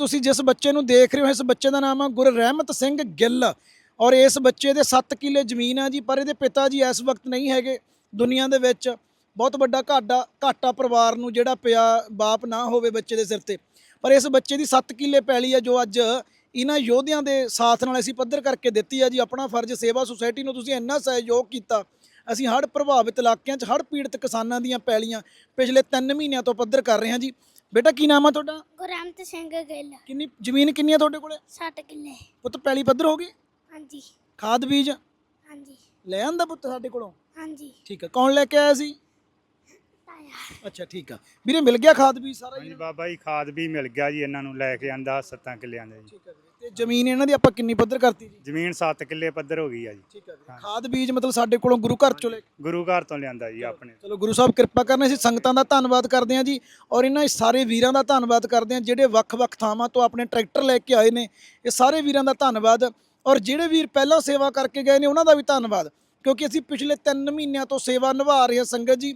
ਤੁਸੀਂ ਜਿਸ ਬੱਚੇ ਨੂੰ ਦੇਖ ਰਹੇ ਹੋ, ਇਸ ਬੱਚੇ ਦਾ ਨਾਮ ਹੈ ਗੁਰਰਹਿਮਤ ਸਿੰਘ ਗਿੱਲ। ਔਰ ਇਸ ਬੱਚੇ ਦੇ 7 ਕਿੱਲੇ ਜ਼ਮੀਨ ਆ ਜੀ, ਪਰ ਇਹਦੇ ਪਿਤਾ ਜੀ ਇਸ ਵਕਤ ਨਹੀਂ ਹੈਗੇ ਦੁਨੀਆ ਦੇ ਵਿੱਚ। ਬਹੁਤ ਵੱਡਾ ਘਾਟਾ ਘਾਟਾ ਪਰਿਵਾਰ ਨੂੰ ਜਿਹੜਾ ਪਿਆ ਬਾਪ ਨਾ ਹੋਵੇ ਬੱਚੇ ਦੇ ਸਿਰ ਤੇ। ਪਰ ਇਸ ਬੱਚੇ ਦੀ 7 ਕਿੱਲੇ ਪੈਲੀ ਆ, ਜੋ ਅੱਜ ਇਹਨਾਂ ਯੋਧਿਆਂ ਦੇ ਸਾਥ ਨਾਲ ਅਸੀਂ ਪੱਧਰ ਕਰਕੇ ਦਿੱਤੀ ਆ ਜੀ, ਆਪਣਾ ਫਰਜ਼ ਸੇਵਾ ਸੁਸਾਇਟੀ ਨੂੰ ਤੁਸੀਂ ਇੰਨਾ ਸਹਿਯੋਗ ਕੀਤਾ। ਅਸੀਂ ਹੜ੍ਹ ਪ੍ਰਭਾਵਿਤ ਇਲਾਕਿਆਂ 'ਚ, ਹੜ੍ਹ ਪੀੜਤ ਕਿਸਾਨਾਂ ਦੀਆਂ ਪੈਲੀਆਂ ਪਿਛਲੇ 3 ਮਹੀਨਿਆਂ ਤੋਂ ਪੱਧਰ ਕਰ ਰਹੇ ਹਾਂ ਜੀ। ਬੇਟਾ ਕੀ ਨਾਮ ਆ ਤੁਹਾਡਾ? ਗੁਰਮਤ ਸਿੰਘ ਗਿੱਲ। ਕਿੰਨੀ ਜ਼ਮੀਨ ਕਿੰਨੀ ਆ ਤੁਹਾਡੇ ਕੋਲੇ? 60 ਕਿੱਲੇ। ਪੁੱਤ ਪੈਲੀ ਪੱਧਰ ਹੋ ਗਈ? ਹਾਂਜੀ। ਖਾਦ ਬੀਜ? ਹਾਂਜੀ। ਲੈ ਆਂਦਾ ਪੁੱਤ ਸਾਡੇ ਕੋਲੋਂ? ਹਾਂਜੀ। ਠੀਕ ਹੈ ਕੌਣ ਲੈ ਕੇ ਆਇਆ ਸੀ? ਤਾਇਆ। ਅੱਛਾ ਠੀਕ ਆ। ਵੀਰੇ ਮਿਲ ਗਿਆ ਖਾਦ ਬੀਜ ਸਾਰਾ ਹਾਂਜੀ ਜੀ ਬਾਬਾ ਜੀ ਖਾਦ ਵੀ ਮਿਲ ਗਿਆ ਜੀ ਇਹਨਾਂ ਨੂੰ ਲੈ ਕੇ ਆਂਦਾ 7 ਕਿੱਲਿਆਂ ਦਾ ਜੀ। ਠੀਕ ਤੇ ਜ਼ਮੀਨ ਇਹਨਾਂ ਦੀ ਆਪਾਂ ਕਿੰਨੀ ਪੱਧਰ ਕਰਤੀ ਜੀ? ਜ਼ਮੀਨ 7 ਕਿੱਲੇ ਪੱਧਰ ਹੋ ਗਈ ਆ ਜੀ। ਠੀਕ ਹੈ ਵੀਰੇ ਖਾਦ ਬੀਜ ਮਤਲਬ ਸਾਡੇ ਕੋਲੋਂ ਗੁਰੂ ਘਰ ਚੋਂ ਲੈ ਗੁਰੂ ਘਰ ਤੋਂ ਲਿਆਂਦਾ ਜੀ ਆਪਣੇ। ਚਲੋ ਗੁਰੂ ਸਾਹਿਬ ਕਿਰਪਾ ਕਰਨਾ ਅਸੀਂ ਸੰਗਤਾਂ ਦਾ ਧੰਨਵਾਦ ਕਰਦੇ ਹਾਂ ਜੀ ਔਰ ਇਹਨਾਂ ਸਾਰੇ ਵੀਰਾਂ ਦਾ ਧੰਨਵਾਦ ਕਰਦੇ ਹਾਂ ਜਿਹੜੇ ਵੱਖ-ਵੱਖ ਥਾਵਾਂ ਤੋਂ ਆਪਣੇ ਟਰੈਕਟਰ ਲੈ ਕੇ ਆਏ ਨੇ ਇਹ ਸਾਰੇ ਵੀਰਾਂ ਦਾ ਧੰਨਵਾਦ ਔਰ ਜਿਹੜੇ ਵੀਰ ਪਹਿਲਾਂ ਸੇਵਾ ਕਰਕੇ ਗਏ ਨੇ ਉਹਨਾਂ ਦਾ ਵੀ ਧੰਨਵਾਦ ਕਿਉਂਕਿ ਅਸੀਂ ਪਿਛਲੇ 3 ਮਹੀਨਿਆਂ ਤੋਂ ਸੇਵਾ ਨਿਭਾ ਰਹੇ ਹਾਂ ਸੰਗਤ ਜੀ।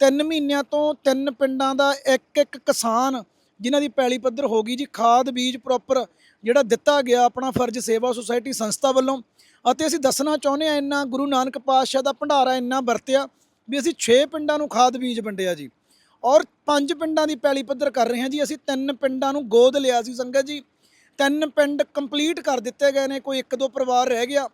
3 ਮਹੀਨਿਆਂ ਤੋਂ ਤਿੰਨ ਪਿੰਡਾਂ ਦਾ ਇੱਕ ਇੱਕ ਕਿਸਾਨ ਜਿਨ੍ਹਾਂ ਦੀ ਪੈਲੀ ਪੱਧਰ ਹੋ ਗਈ ਜੀ, ਖਾਦ, ਬੀਜ ਪ੍ਰੋਪਰ ਜਿਹੜਾ ਦਿੱਤਾ ਗਿਆ ਆਪਣਾ ਫਰਜ਼ ਸੇਵਾ ਸੁਸਾਇਟੀ ਸੰਸਥਾ ਵੱਲੋਂ। ਅਤੇ ਅਸੀਂ ਦੱਸਣਾ ਚਾਹੁੰਦੇ ਹਾਂ ਇੰਨਾ, ਗੁਰੂ ਨਾਨਕ ਪਾਤਸ਼ਾਹ ਦਾ ਭੰਡਾਰਾ ਇੰਨਾ ਵਰਤਿਆ ਵੀ ਅਸੀਂ 6 ਪਿੰਡਾਂ ਨੂੰ ਖਾਦ ਬੀਜ ਵੰਡਿਆ ਜੀ। ਔਰ ਪੰਜ ਪਿੰਡਾਂ ਦੀ ਪੈਲੀ ਪੱਧਰ ਕਰ ਰਹੇ ਹਾਂ ਜੀ, ਅਸੀਂ ਤਿੰਨ ਪਿੰਡਾਂ ਨੂੰ ਗੋਦ ਲਿਆ ਸੀ ਸੰਗਤ ਜੀ। ਤਿੰਨ ਪਿੰਡ ਕੰਪਲੀਟ ਕਰ ਦਿੱਤੇ ਗਏ ਨੇ, ਕੋਈ ਇੱਕ ਦੋ ਪਰਿਵਾਰ ਰਹਿ ਗਿਆ।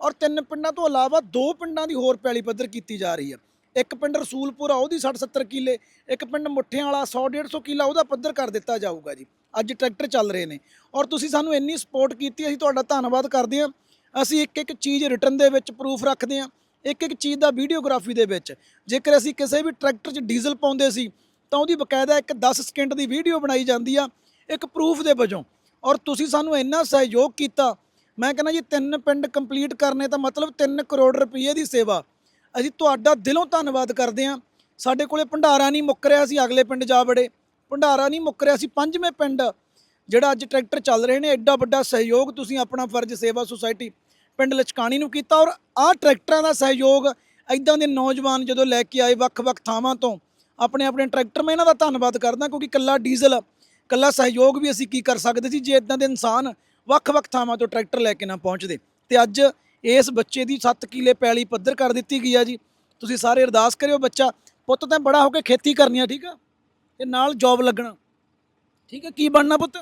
ਔਰ ਤਿੰਨ ਪਿੰਡਾਂ ਤੋਂ ਇਲਾਵਾ ਦੋ ਪਿੰਡਾਂ ਦੀ ਹੋਰ ਪੈਲੀ ਪੱਧਰ ਕੀਤੀ ਜਾ ਰਹੀ ਹੈ। ਇੱਕ ਪਿੰਡ ਰਸੂਲਪੁਰ ਆ, ਉਹਦੀ 60 70 ਕਿੱਲੇ, ਇੱਕ ਪਿੰਡ ਮੁੱਠਿਆਂ ਵਾਲਾ 100 150 ਕਿੱਲਾ, ਉਹਦਾ ਪੱਧਰ ਕਰ ਦਿੱਤਾ ਜਾਊਗਾ ਜੀ। ਅੱਜ ਟਰੈਕਟਰ ਚੱਲ ਰਹੇ ਨੇ। ਔਰ ਤੁਸੀਂ ਸਾਨੂੰ ਇੰਨੀ ਸਪੋਰਟ ਕੀਤੀ, ਅਸੀਂ ਤੁਹਾਡਾ ਧੰਨਵਾਦ ਕਰਦੇ ਹਾਂ। ਅਸੀਂ ਇੱਕ ਇੱਕ ਚੀਜ਼ ਰਿਟਰਨ ਦੇ ਵਿੱਚ ਪ੍ਰੂਫ ਰੱਖਦੇ ਹਾਂ, ਇੱਕ ਇੱਕ ਚੀਜ਼ ਦਾ ਵੀਡੀਓਗ੍ਰਾਫੀ ਦੇ ਵਿੱਚ। ਜੇਕਰ ਅਸੀਂ ਕਿਸੇ ਵੀ ਟਰੈਕਟਰ 'ਚ ਡੀਜ਼ਲ ਪਾਉਂਦੇ ਸੀ, ਤਾਂ ਉਹਦੀ ਬਕਾਇਦਾ ਇੱਕ 10 ਸਕਿੰਟ ਦੀ ਵੀਡੀਓ ਬਣਾਈ ਜਾਂਦੀ ਆ, ਇੱਕ ਪ੍ਰੂਫ ਦੇ ਵਜੋਂ। ਔਰ ਤੁਸੀਂ ਸਾਨੂੰ ਇੰਨਾ ਸਹਿਯੋਗ ਕੀਤਾ, ਮੈਂ ਕਹਿੰਦਾ ਜੀ, ਤਿੰਨ ਪਿੰਡ ਕੰਪਲੀਟ ਕਰਨੇ ਤਾਂ ਮਤਲਬ 3 ਕਰੋੜ ਰੁਪਏ ਦੀ ਸੇਵਾ। ਅਸੀਂ ਤੁਹਾਡਾ ਦਿਲੋਂ ਧੰਨਵਾਦ ਕਰਦੇ ਹਾਂ। ਸਾਡੇ ਕੋਲੇ ਭੰਡਾਰਾ ਨਹੀਂ ਮੁੱਕ ਰਿਹਾ ਸੀ ਅਗਲੇ ਪਿੰਡ ਜਾ ਵੜੇ। ਭੰਡਾਰਾ ਨਹੀਂ ਮੁੱਕ ਰਿਹਾ ਸੀ, ਪੰਜਵੇਂ ਪਿੰਡ ਜਿਹੜਾ ਅੱਜ ਟਰੈਕਟਰ ਚੱਲ ਰਹੇ ਨੇ ਐਡਾ ਵੱਡਾ ਸਹਿਯੋਗ ਤੁਸੀਂ ਆਪਣਾ ਫਰਜ਼ ਸੇਵਾ ਸੁਸਾਇਟੀ ਪਿੰਡ ਲਚਕਾਣੀ ਨੂੰ ਕੀਤਾ ਔਰ ਆਹ ਟਰੈਕਟਰਾਂ ਦਾ ਸਹਿਯੋਗ ਐਦਾਂ ਦੇ ਨੌਜਵਾਨ ਜਦੋਂ ਲੈ ਕੇ ਆਏ ਵੱਖ-ਵੱਖ ਥਾਵਾਂ ਤੋਂ, ਆਪਣੇ ਆਪਣੇ ਟਰੈਕਟਰ, ਮੈਂ ਇਹਨਾਂ ਦਾ ਧੰਨਵਾਦ ਕਰਦਾ ਕਿਉਂਕਿ ਕੱਲਾ ਡੀਜ਼ਲ ਕੱਲਾ ਸਹਿਯੋਗ ਵੀ ਅਸੀਂ ਕੀ ਕਰ ਸਕਦੇ ਸੀ ਜੇ ਇਦਾਂ ਦੇ ਇਨਸਾਨ ਵੱਖ-ਵੱਖ ਥਾਵਾਂ ਤੋਂ ਟਰੈਕਟਰ ਲੈ ਕੇ ਨਾ ਪਹੁੰਚਦੇ। ਤੇ ਅੱਜ ਇਸ ਬੱਚੇ ਦੀ 7 ਕਿੱਲੇ ਪੈਲੀ ਪੱਧਰ ਕਰ ਦਿੱਤੀ ਗਈ ਆ ਜੀ। ਤੁਸੀਂ ਸਾਰੇ ਅਰਦਾਸ ਕਰਿਓ ਬੱਚਾ। ਪੁੱਤ ਤਾਂ ਬੜਾ ਹੋ ਕੇ ਖੇਤੀ ਕਰਨੀ ਆ ਠੀਕ ਆ? ਤੇ ਨਾਲ ਜੌਬ ਲੱਗਣਾ। ਠੀਕ ਆ? ਕੀ ਬਣਨਾ ਪੁੱਤ?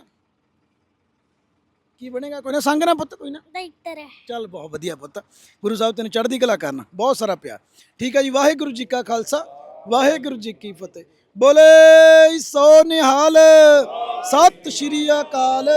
ਕੀ ਬਣੇਗਾ? ਕੋਈ ਨਾ ਸੰਗ ਨਾ ਪੁੱਤ ਕੋਈ ਨਾ। ਡਾਕਟਰ ਹੈ ਚੱਲ ਬਹੁਤ ਵਧੀਆ ਪੁੱਤ। ਗੁਰੂ ਸਾਹਿਬ ਤੈਨੂੰ ਚੜ੍ਹਦੀ ਕਲਾ ਕਰਨਾ। ਬਹੁਤ ਸਾਰਾ ਪਿਆਰ। ਠੀਕ ਹੈ ਜੀ? ਵਾਹਿਗੁਰੂ ਜੀ ਕਾ ਖਾਲਸਾ। ਵਾਹਿਗੁਰੂ ਜੀ ਕੀ ਫਤਿਹ। ਬੋਲੇ ਸੋ ਨਿਹਾਲ। ਸਤਿ ਸ਼੍ਰੀ ਅਕਾਲ।